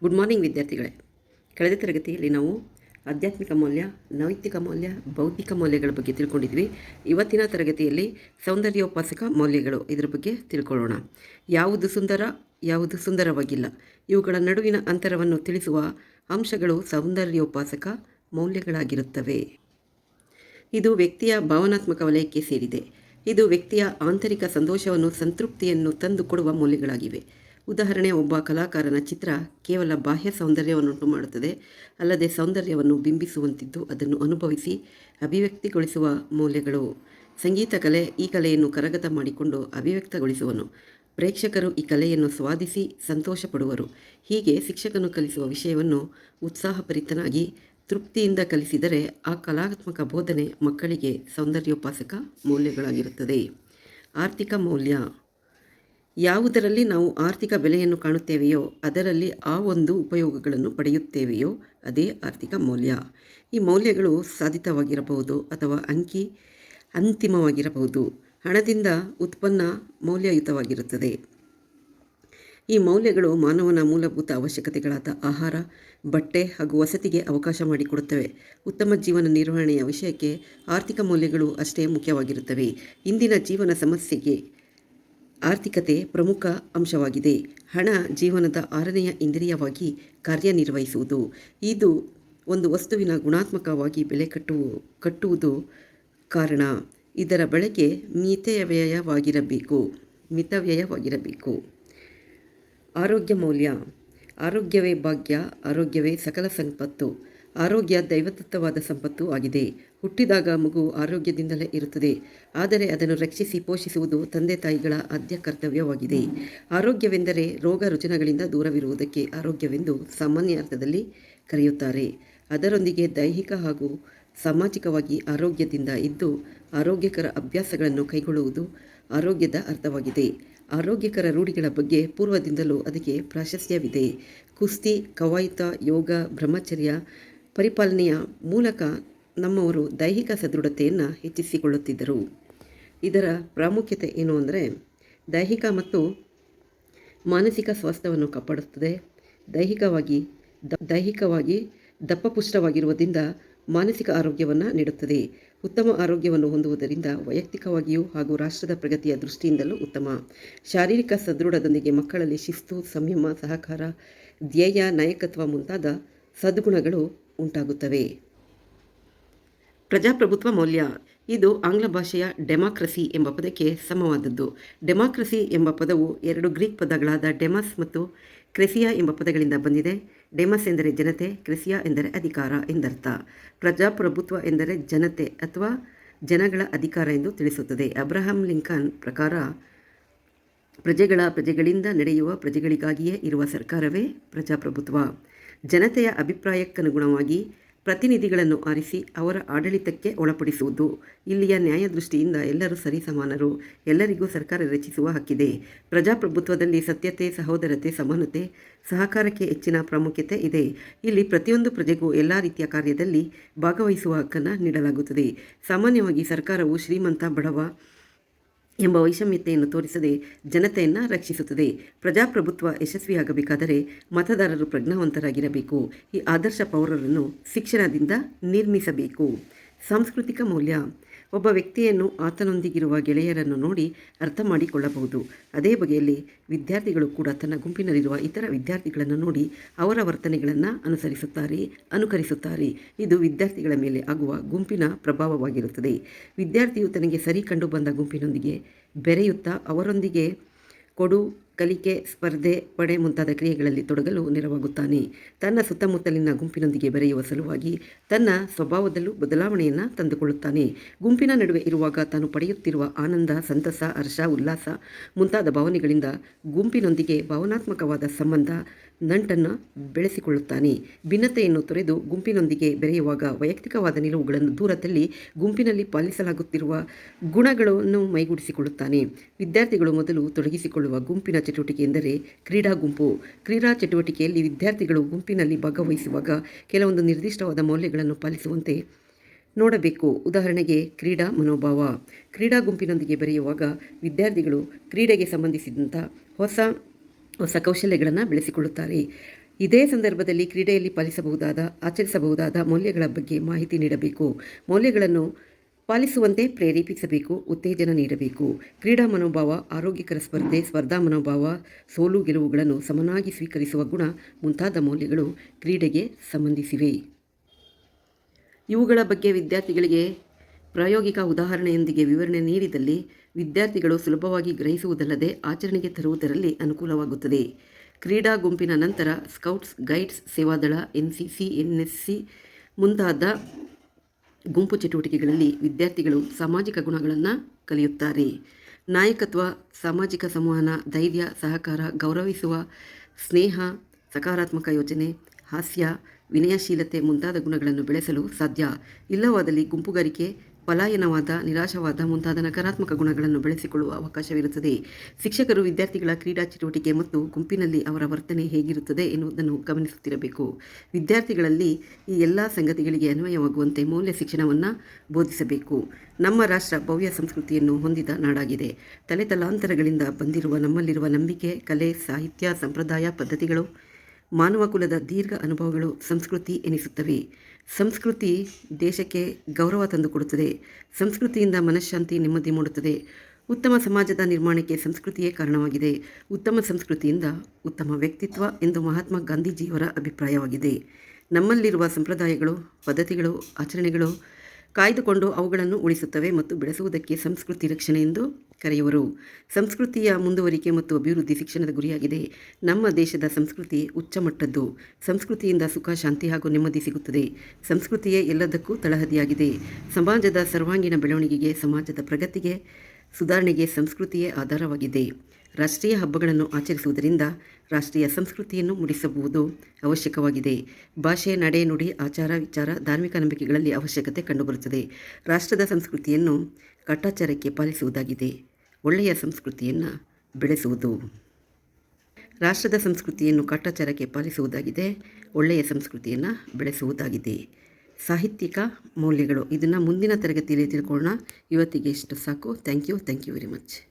Good morning ವಿದ್ಯಾರ್ಥಿಗಳೇ. ಕಳೆದ ತರಗತಿಯಲ್ಲಿ ನಾವು ಆಧ್ಯಾತ್ಮಿಕ ಮೌಲ್ಯ, ನೈತಿಕ ಮೌಲ್ಯ ಬೌದ್ಧಿಕ ಮೌಲ್ಯಗಳ ಬಗ್ಗೆ ತಿಳ್ಕೊಂಡಿದ್ವಿ. ಇವತ್ತಿನ ತರಗತಿಯಲ್ಲಿ ಸೌಂದರ್ಯೋಪಾಸಕ ಮೌಲ್ಯಗಳು ಇದರ ಬಗ್ಗೆ ತಿಳ್ಕೊಳ್ಳೋಣ. ಯಾವುದು ಸುಂದರ, ಯಾವುದು ಸುಂದರವಾಗಿಲ್ಲ. ಇವುಗಳ ನಡುವಿನ ಅಂತರವನ್ನು ತಿಳಿಸುವ ಅಂಶಗಳು ಸೌಂದರ್ಯೋಪಾಸಕ ಮೌಲ್ಯಗಳಾಗಿರುತ್ತವೆ. ಇದು ವ್ಯಕ್ತಿಯ ಭಾವನಾತ್ಮಕ ವಲಯಕ್ಕೆ ಸೇರಿದೆ. ಇದು ವ್ಯಕ್ತಿಯ ಆಂತರಿಕ ಸಂತೋಷವನ್ನು, ಸಂತೃಪ್ತಿಯನ್ನು ತಂದುಕೊಡುವ ಮೌಲ್ಯಗಳಾಗಿವೆ. ಉದಾಹರಣೆ, ಒಬ್ಬ ಕಲಾಕಾರನ ಚಿತ್ರ ಕೇವಲ ಬಾಹ್ಯ ಸೌಂದರ್ಯವನ್ನುಂಟು ಮಾಡುತ್ತದೆ, ಅಲ್ಲದೆ ಸೌಂದರ್ಯವನ್ನು ಬಿಂಬಿಸುವಂತಿದ್ದು ಅದನ್ನು ಅನುಭವಿಸಿ ಅಭಿವ್ಯಕ್ತಿಗೊಳಿಸುವ ಮೌಲ್ಯಗಳು. ಸಂಗೀತ ಕಲೆ ಈ ಕಲೆಯನ್ನು ಕರಗತ ಮಾಡಿಕೊಂಡು ಅಭಿವ್ಯಕ್ತಗೊಳಿಸುವನು. ಪ್ರೇಕ್ಷಕರು ಈ ಕಲೆಯನ್ನು ಸ್ವಾದಿಸಿ ಸಂತೋಷ ಪಡುವರು ಹೀಗೆ ಶಿಕ್ಷಕನು ಕಲಿಸುವ ವಿಷಯವನ್ನು ಉತ್ಸಾಹಭರಿತನಾಗಿ ತೃಪ್ತಿಯಿಂದ ಕಲಿಸಿದರೆ ಆ ಕಲಾತ್ಮಕ ಬೋಧನೆ ಮಕ್ಕಳಿಗೆ ಸೌಂದರ್ಯೋಪಾಸಕ ಮೌಲ್ಯಗಳಾಗಿರುತ್ತದೆ. ಆರ್ಥಿಕ ಮೌಲ್ಯ. ಯಾವುದರಲ್ಲಿ ನಾವು ಆರ್ಥಿಕ ಬೆಲೆಯನ್ನು ಕಾಣುತ್ತೇವೆಯೋ, ಅದರಲ್ಲಿ ಆ ಒಂದು ಉಪಯೋಗಗಳನ್ನು ಪಡೆಯುತ್ತೇವೆಯೋ, ಅದೇ ಆರ್ಥಿಕ ಮೌಲ್ಯ. ಈ ಮೌಲ್ಯಗಳು ಸಾಧಿತವಾಗಿರಬಹುದು ಅಥವಾ ಅಂಕಿ ಅಂತಿಮವಾಗಿರಬಹುದು. ಹಣದಿಂದ ಉತ್ಪನ್ನ ಮೌಲ್ಯಯುತವಾಗಿರುತ್ತದೆ. ಈ ಮೌಲ್ಯಗಳು ಮಾನವನ ಮೂಲಭೂತ ಅವಶ್ಯಕತೆಗಳಾದ ಆಹಾರ, ಬಟ್ಟೆ ಹಾಗೂ ವಸತಿಗೆ ಅವಕಾಶ ಮಾಡಿಕೊಡುತ್ತವೆ. ಉತ್ತಮ ಜೀವನ ನಿರ್ವಹಣೆಯ ವಿಷಯಕ್ಕೆ ಆರ್ಥಿಕ ಮೌಲ್ಯಗಳು ಅಷ್ಟೇ ಮುಖ್ಯವಾಗಿರುತ್ತವೆ. ಇಂದಿನ ಜೀವನ ಸಮಸ್ಯೆಗೆ ಆರ್ಥಿಕತೆ ಪ್ರಮುಖ ಅಂಶವಾಗಿದೆ. ಹಣ ಜೀವನದ ಆರನೆಯ ಇಂದ್ರಿಯವಾಗಿ ಕಾರ್ಯನಿರ್ವಹಿಸುವುದು. ಇದು ಒಂದು ವಸ್ತುವಿನ ಗುಣಾತ್ಮಕವಾಗಿ ಬೆಲೆ ಕಟ್ಟುವ, ಕಟ್ಟುವುದು ಕಾರಣ. ಇದರ ಬಳಕೆ ಮಿತವ್ಯಯವಾಗಿರಬೇಕು ಮಿತವ್ಯಯವಾಗಿರಬೇಕು. ಆರೋಗ್ಯ ಮೌಲ್ಯ. ಆರೋಗ್ಯವೇ ಭಾಗ್ಯ, ಆರೋಗ್ಯವೇ ಸಕಲ ಸಂಪತ್ತು. ಆರೋಗ್ಯ ದೈವದತ್ತವಾದ ಸಂಪತ್ತು ಆಗಿದೆ. ಹುಟ್ಟಿದಾಗ ಮಗು ಆರೋಗ್ಯದಿಂದಲೇ ಇರುತ್ತದೆ. ಆದರೆ ಅದನ್ನು ರಕ್ಷಿಸಿ ಪೋಷಿಸುವುದು ತಂದೆ ತಾಯಿಗಳ ಆದ್ಯ ಕರ್ತವ್ಯವಾಗಿದೆ. ಆರೋಗ್ಯವೆಂದರೆ ರೋಗ ರುಜಿನಗಳಿಂದ ದೂರವಿರುವುದಕ್ಕೆ ಆರೋಗ್ಯವೆಂದು ಸಾಮಾನ್ಯ ಅರ್ಥದಲ್ಲಿ ಕರೆಯುತ್ತಾರೆ. ಅದರೊಂದಿಗೆ ದೈಹಿಕ ಹಾಗೂ ಸಾಮಾಜಿಕವಾಗಿ ಆರೋಗ್ಯದಿಂದ ಇದ್ದು ಆರೋಗ್ಯಕರ ಅಭ್ಯಾಸಗಳನ್ನು ಕೈಗೊಳ್ಳುವುದು ಆರೋಗ್ಯದ ಅರ್ಥವಾಗಿದೆ. ಆರೋಗ್ಯಕರ ರೂಢಿಗಳ ಬಗ್ಗೆ ಪೂರ್ವದಿಂದಲೂ ಅದಕ್ಕೆ ಪ್ರಾಶಸ್ತ್ಯವಿದೆ. ಕುಸ್ತಿ, ಕವಾಯಿತ, ಯೋಗ, ಬ್ರಹ್ಮಚರ್ಯ ಪರಿಪಾಲನೆಯ ಮೂಲಕ ನಮ್ಮವರು ದೈಹಿಕ ಸದೃಢತೆಯನ್ನು ಹೆಚ್ಚಿಸಿಕೊಳ್ಳುತ್ತಿದ್ದರು. ಇದರ ಪ್ರಾಮುಖ್ಯತೆ ಏನು ಅಂದರೆ, ದೈಹಿಕ ಮತ್ತು ಮಾನಸಿಕ ಸ್ವಾಸ್ಥ್ಯವನ್ನು ಕಾಪಾಡುತ್ತದೆ. ದೈಹಿಕವಾಗಿ ದ, ದೈಹಿಕವಾಗಿ ದಪ್ಪಪುಷ್ಟವಾಗಿರುವುದರಿಂದ ಮಾನಸಿಕ ಆರೋಗ್ಯವನ್ನು ನೀಡುತ್ತದೆ. ಉತ್ತಮ ಆರೋಗ್ಯವನ್ನು ಹೊಂದುವುದರಿಂದ ವೈಯಕ್ತಿಕವಾಗಿಯೂ ಹಾಗೂ ರಾಷ್ಟ್ರದ ಪ್ರಗತಿಯ ದೃಷ್ಟಿಯಿಂದಲೂ ಉತ್ತಮ. ಶಾರೀರಿಕ ಸದೃಢದೊಂದಿಗೆ ಮಕ್ಕಳಲ್ಲಿ ಶಿಸ್ತು, ಸಂಯಮ, ಸಹಕಾರ, ಧ್ಯೇಯ, ನಾಯಕತ್ವ ಮುಂತಾದ ಸದ್ಗುಣಗಳು ಉಂಟಾಗುತ್ತವೆ. ಪ್ರಜಾಪ್ರಭುತ್ವ ಮೌಲ್ಯ. ಇದು ಆಂಗ್ಲ ಭಾಷೆಯ ಡೆಮಾಕ್ರಸಿ ಎಂಬ ಪದಕ್ಕೆ ಸಮವಾದದ್ದು. ಡೆಮಾಕ್ರಸಿ ಎಂಬ ಪದವು ಎರಡು ಗ್ರೀಕ್ ಪದಗಳಾದ ಡೆಮಸ್ ಮತ್ತು ಕ್ರೆಸಿಯಾ ಎಂಬ ಪದಗಳಿಂದ ಬಂದಿದೆ. ಡೆಮಸ್ ಎಂದರೆ ಜನತೆ, ಕ್ರೆಸಿಯಾ ಎಂದರೆ ಅಧಿಕಾರ ಎಂದರ್ಥ. ಪ್ರಜಾಪ್ರಭುತ್ವ ಎಂದರೆ ಜನತೆ ಅಥವಾ ಜನಗಳ ಅಧಿಕಾರ ಎಂದು ತಿಳಿಸುತ್ತದೆ. ಅಬ್ರಹಾಂ ಲಿಂಕನ್ ಪ್ರಕಾರ ಪ್ರಜೆಗಳ ಪ್ರಜೆಗಳಿಂದ ನಡೆಯುವ ಪ್ರಜೆಗಳಿಗಾಗಿಯೇ ಇರುವ ಸರ್ಕಾರವೇ ಪ್ರಜಾಪ್ರಭುತ್ವ. ಜನತೆಯ ಅಭಿಪ್ರಾಯಕ್ಕನುಗುಣವಾಗಿ ಪ್ರತಿನಿಧಿಗಳನ್ನು ಆರಿಸಿ ಅವರ ಆಡಳಿತಕ್ಕೆ ಒಳಪಡಿಸುವುದು. ಇಲ್ಲಿಯ ನ್ಯಾಯದೃಷ್ಟಿಯಿಂದ ಎಲ್ಲರೂ ಸರಿಸಮಾನರು. ಎಲ್ಲರಿಗೂ ಸರ್ಕಾರ ರಚಿಸುವ ಹಕ್ಕಿದೆ. ಪ್ರಜಾಪ್ರಭುತ್ವದಲ್ಲಿ ಸತ್ಯತೆ, ಸಹೋದರತೆ, ಸಮಾನತೆ, ಸಹಕಾರಕ್ಕೆ ಹೆಚ್ಚಿನ ಪ್ರಾಮುಖ್ಯತೆ ಇದೆ. ಇಲ್ಲಿ ಪ್ರತಿಯೊಂದು ಪ್ರಜೆಗೂ ಎಲ್ಲ ರೀತಿಯ ಕಾರ್ಯದಲ್ಲಿ ಭಾಗವಹಿಸುವ ಹಕ್ಕನ್ನು ನೀಡಲಾಗುತ್ತದೆ. ಸಾಮಾನ್ಯವಾಗಿ ಸರ್ಕಾರವು ಶ್ರೀಮಂತ ಬಡವ ಎಂಬ ವೈಷಮ್ಯತೆಯನ್ನು ತೋರಿಸದೆ ಜನತೆಯನ್ನು ರಕ್ಷಿಸುತ್ತದೆ. ಪ್ರಜಾಪ್ರಭುತ್ವ ಯಶಸ್ವಿಯಾಗಬೇಕಾದರೆ ಮತದಾರರು ಪ್ರಜ್ಞಾವಂತರಾಗಿರಬೇಕು. ಈ ಆದರ್ಶ ಪೌರರನ್ನು ಶಿಕ್ಷಣದಿಂದ ನಿರ್ಮಿಸಬೇಕು. ಸಾಂಸ್ಕೃತಿಕ ಮೌಲ್ಯ ಒಬ್ಬ ವ್ಯಕ್ತಿಯನ್ನು ಆತನೊಂದಿಗಿರುವ ಗೆಳೆಯರನ್ನು ನೋಡಿ ಅರ್ಥ ಮಾಡಿಕೊಳ್ಳಬಹುದು ಅದೇ ಬಗೆಯಲ್ಲಿ ವಿದ್ಯಾರ್ಥಿಗಳು ಕೂಡ ತನ್ನ ಗುಂಪಿನಲ್ಲಿರುವ ಇತರ ವಿದ್ಯಾರ್ಥಿಗಳನ್ನು ನೋಡಿ ಅವರ ವರ್ತನೆಗಳನ್ನು ಅನುಸರಿಸುತ್ತಾರೆ, ಅನುಕರಿಸುತ್ತಾರೆ. ಇದು ವಿದ್ಯಾರ್ಥಿಗಳ ಮೇಲೆ ಆಗುವ ಗುಂಪಿನ ಪ್ರಭಾವವಾಗಿರುತ್ತದೆ. ವಿದ್ಯಾರ್ಥಿಯು ತನಗೆ ಸರಿ ಕಂಡು ಬಂದ ಗುಂಪಿನೊಂದಿಗೆ ಬೆರೆಯುತ್ತಾ ಅವರೊಂದಿಗೆ ಕೊಡು ಕಲಿಕೆ, ಸ್ಪರ್ಧೆ, ಪಡೆ ಮುಂತಾದ ಕ್ರಿಯೆಗಳಲ್ಲಿ ತೊಡಗಲು ನೆರವಾಗುತ್ತಾನೆ. ತನ್ನ ಸುತ್ತಮುತ್ತಲಿನ ಗುಂಪಿನೊಂದಿಗೆ ಬೆರೆಯುವ ಸಲುವಾಗಿ ತನ್ನ ಸ್ವಭಾವದಲ್ಲೂ ಬದಲಾವಣೆಯನ್ನು ತಂದುಕೊಳ್ಳುತ್ತಾನೆ. ಗುಂಪಿನ ನಡುವೆ ಇರುವಾಗ ತಾನು ಪಡೆಯುತ್ತಿರುವ ಆನಂದ, ಸಂತಸ, ಹರ್ಷ, ಉಲ್ಲಾಸ ಮುಂತಾದ ಭಾವನೆಗಳಿಂದ ಗುಂಪಿನೊಂದಿಗೆ ಭಾವನಾತ್ಮಕವಾದ ಸಂಬಂಧ ನಂಟನ್ನು ಬೆಳೆಸಿಕೊಳ್ಳುತ್ತಾನೆ. ಭಿನ್ನತೆಯನ್ನು ತೊರೆದು ಗುಂಪಿನೊಂದಿಗೆ ಬೆರೆಯುವಾಗ ವೈಯಕ್ತಿಕವಾದ ನಿಲುವುಗಳನ್ನು ದೂರದಲ್ಲಿ ಗುಂಪಿನಲ್ಲಿ ಪಾಲಿಸಲಾಗುತ್ತಿರುವ ಗುಣಗಳನ್ನು ಮೈಗೂಡಿಸಿಕೊಳ್ಳುತ್ತಾನೆ. ವಿದ್ಯಾರ್ಥಿಗಳು ಮೊದಲು ತೊಡಗಿಸಿಕೊಳ್ಳುವ ಗುಂಪಿನ ಚಟುವಟಿಕೆ ಎಂದರೆ ಕ್ರೀಡಾ ಗುಂಪು. ಕ್ರೀಡಾ ಚಟುವಟಿಕೆಯಲ್ಲಿ ವಿದ್ಯಾರ್ಥಿಗಳು ಗುಂಪಿನಲ್ಲಿ ಭಾಗವಹಿಸುವಾಗ ಕೆಲವೊಂದು ನಿರ್ದಿಷ್ಟವಾದ ಮೌಲ್ಯಗಳನ್ನು ಪಾಲಿಸುವಂತೆ ನೋಡಬೇಕು. ಉದಾಹರಣೆಗೆ ಕ್ರೀಡಾ ಮನೋಭಾವ. ಕ್ರೀಡಾ ಗುಂಪಿನೊಂದಿಗೆ ಬೆರೆಯುವಾಗ ವಿದ್ಯಾರ್ಥಿಗಳು ಕ್ರೀಡೆಗೆ ಸಂಬಂಧಿಸಿದಂಥ ಹೊಸ ಹೊಸ ಕೌಶಲ್ಯಗಳನ್ನು ಬೆಳೆಸಿಕೊಳ್ಳುತ್ತಾರೆ. ಇದೇ ಸಂದರ್ಭದಲ್ಲಿ ಕ್ರೀಡೆಯಲ್ಲಿ ಪಾಲಿಸಬಹುದಾದ, ಆಚರಿಸಬಹುದಾದ ಮೌಲ್ಯಗಳ ಬಗ್ಗೆ ಮಾಹಿತಿ ನೀಡಬೇಕು. ಮೌಲ್ಯಗಳನ್ನು ಪಾಲಿಸುವಂತೆ ಪ್ರೇರೇಪಿಸಬೇಕು, ಉತ್ತೇಜನ ನೀಡಬೇಕು. ಕ್ರೀಡಾ ಮನೋಭಾವ, ಆರೋಗ್ಯಕರ ಸ್ಪರ್ಧೆ, ಸ್ಪರ್ಧಾ ಮನೋಭಾವ, ಸೋಲು ಗೆಲುವುಗಳನ್ನು ಸಮನಾಗಿ ಸ್ವೀಕರಿಸುವ ಗುಣ ಮುಂತಾದ ಮೌಲ್ಯಗಳು ಕ್ರೀಡೆಗೆ ಸಂಬಂಧಿಸಿವೆ. ಇವುಗಳ ಬಗ್ಗೆ ವಿದ್ಯಾರ್ಥಿಗಳಿಗೆ ಪ್ರಾಯೋಗಿಕ ಉದಾಹರಣೆಯೊಂದಿಗೆ ವಿವರಣೆ ನೀಡಿದಲ್ಲಿ ವಿದ್ಯಾರ್ಥಿಗಳು ಸುಲಭವಾಗಿ ಗ್ರಹಿಸುವುದಲ್ಲದೆ ಆಚರಣೆಗೆ ತರುವುದರಲ್ಲಿ ಅನುಕೂಲವಾಗುತ್ತದೆ. ಕ್ರೀಡಾ ಗುಂಪಿನ ನಂತರ scouts, guides, Seva Dal N C C N S C ಮುಂತಾದ ಗುಂಪು ಚಟುವಟಿಕೆಗಳಲ್ಲಿ ವಿದ್ಯಾರ್ಥಿಗಳು ಸಾಮಾಜಿಕ ಗುಣಗಳನ್ನು ಕಲಿಯುತ್ತಾರೆ. ನಾಯಕತ್ವ, ಸಾಮಾಜಿಕ ಸಂವಹನ, ಧೈರ್ಯ, ಸಹಕಾರ, ಗೌರವಿಸುವ, ಸ್ನೇಹ, ಸಕಾರಾತ್ಮಕ ಯೋಚನೆ, ಹಾಸ್ಯ, ವಿನಯಶೀಲತೆ ಮುಂತಾದ ಗುಣಗಳನ್ನು ಬೆಳೆಸಲು ಸಾಧ್ಯ. ಇಲ್ಲವಾದಲ್ಲಿ ಗುಂಪುಗಾರಿಕೆ ಪಲಾಯನವಾದ, ನಿರಾಶವಾದ ಮುಂತಾದ ನಕಾರಾತ್ಮಕ ಗುಣಗಳನ್ನು ಬೆಳೆಸಿಕೊಳ್ಳುವ ಅವಕಾಶವಿರುತ್ತದೆ. ಶಿಕ್ಷಕರು ವಿದ್ಯಾರ್ಥಿಗಳ ಕ್ರೀಡಾ ಚಟುವಟಿಕೆ ಮತ್ತು ಗುಂಪಿನಲ್ಲಿ ಅವರ ವರ್ತನೆ ಹೇಗಿರುತ್ತದೆ ಎನ್ನುವುದನ್ನು ಗಮನಿಸುತ್ತಿರಬೇಕು. ವಿದ್ಯಾರ್ಥಿಗಳಲ್ಲಿ ಈ ಎಲ್ಲ ಸಂಗತಿಗಳಿಗೆ ಅನ್ವಯವಾಗುವಂತೆ ಮೌಲ್ಯ ಶಿಕ್ಷಣವನ್ನು ಬೋಧಿಸಬೇಕು. ನಮ್ಮ ರಾಷ್ಟ್ರ ಭವ್ಯ ಸಂಸ್ಕೃತಿಯನ್ನು ಹೊಂದಿದ ನಾಡಾಗಿದೆ. ತಲೆತಲಾಂತರಗಳಿಂದ ಬಂದಿರುವ ನಮ್ಮಲ್ಲಿರುವ ನಂಬಿಕೆ, ಕಲೆ, ಸಾಹಿತ್ಯ, ಸಂಪ್ರದಾಯ ಪದ್ಧತಿಗಳು, ಮಾನವ ಕುಲದ ದೀರ್ಘ ಅನುಭವಗಳು ಸಂಸ್ಕೃತಿ ಎನಿಸುತ್ತವೆ. ಸಂಸ್ಕೃತಿ ದೇಶಕ್ಕೆ ಗೌರವ ತಂದುಕೊಡುತ್ತದೆ. ಸಂಸ್ಕೃತಿಯಿಂದ ಮನಃಶಾಂತಿ ನೆಮ್ಮದಿ ಮೂಡುತ್ತದೆ. ಉತ್ತಮ ಸಮಾಜದ ನಿರ್ಮಾಣಕ್ಕೆ ಸಂಸ್ಕೃತಿಯೇ ಕಾರಣವಾಗಿದೆ. ಉತ್ತಮ ಸಂಸ್ಕೃತಿಯಿಂದ ಉತ್ತಮ ವ್ಯಕ್ತಿತ್ವ ಎಂದು ಮಹಾತ್ಮ ಗಾಂಧೀಜಿಯವರ ಅಭಿಪ್ರಾಯವಾಗಿದೆ. ನಮ್ಮಲ್ಲಿರುವ ಸಂಪ್ರದಾಯಗಳು, ಪದ್ಧತಿಗಳು, ಆಚರಣೆಗಳು ಕಾಯ್ದುಕೊಂಡು ಅವುಗಳನ್ನು ಉಳಿಸುತ್ತವೆ ಮತ್ತು ಬೆಳೆಸುವುದಕ್ಕೆ ಸಂಸ್ಕೃತಿ ರಕ್ಷಣೆ ಎಂದು ಕರೆಯುವರು. ಸಂಸ್ಕೃತಿಯ ಮುಂದುವರಿಕೆ ಮತ್ತು ಅಭಿವೃದ್ಧಿ ಶಿಕ್ಷಣದ ಗುರಿಯಾಗಿದೆ. ನಮ್ಮ ದೇಶದ ಸಂಸ್ಕೃತಿ ಉಚ್ಚಮಟ್ಟದ್ದು. ಸಂಸ್ಕೃತಿಯಿಂದ ಸುಖ, ಶಾಂತಿ ಹಾಗೂ ನೆಮ್ಮದಿ ಸಿಗುತ್ತದೆ. ಸಂಸ್ಕೃತಿಯೇ ಎಲ್ಲದಕ್ಕೂ ತಳಹದಿಯಾಗಿದೆ. ಸಮಾಜದ ಸರ್ವಾಂಗೀಣ ಬೆಳವಣಿಗೆಗೆ, ಸಮಾಜದ ಪ್ರಗತಿಗೆ, ಸುಧಾರಣೆಗೆ ಸಂಸ್ಕೃತಿಯೇ ಆಧಾರವಾಗಿದೆ. ರಾಷ್ಟ್ರೀಯ ಹಬ್ಬಗಳನ್ನು ಆಚರಿಸುವುದರಿಂದ ರಾಷ್ಟ್ರೀಯ ಸಂಸ್ಕೃತಿಯನ್ನು ಮೂಡಿಸಬಹುದು ಅವಶ್ಯಕವಾಗಿದೆ. ಭಾಷೆ, ನಡೆ, ನುಡಿ, ಆಚಾರ, ವಿಚಾರ, ಧಾರ್ಮಿಕ ನಂಬಿಕೆಗಳಲ್ಲಿ ಅವಶ್ಯಕತೆ ಕಂಡುಬರುತ್ತದೆ. ರಾಷ್ಟ್ರದ ಸಂಸ್ಕೃತಿಯನ್ನು ಕಟ್ಟಾಚಾರಕ್ಕೆ ಪಾಲಿಸುವುದಾಗಿದೆ. ಒಳ್ಳೆಯ ಸಂಸ್ಕೃತಿಯನ್ನು ಬೆಳೆಸುವುದು. ರಾಷ್ಟ್ರದ ಸಂಸ್ಕೃತಿಯನ್ನು ಕಟ್ಟಾಚಾರಕ್ಕೆ ಪಾಲಿಸುವುದಾಗಿದೆ, ಒಳ್ಳೆಯ ಸಂಸ್ಕೃತಿಯನ್ನು ಬೆಳೆಸುವುದಾಗಿದೆ. ಸಾಹಿತ್ಯಿಕ ಮೌಲ್ಯಗಳು. ಇದನ್ನು ಮುಂದಿನ ತರಗತಿಯಲ್ಲಿ ತಿಳ್ಕೊಳ್ಳೋಣ. ಇವತ್ತಿಗೆ ಇಷ್ಟು. ಸಾಕು. Thank you thank you very much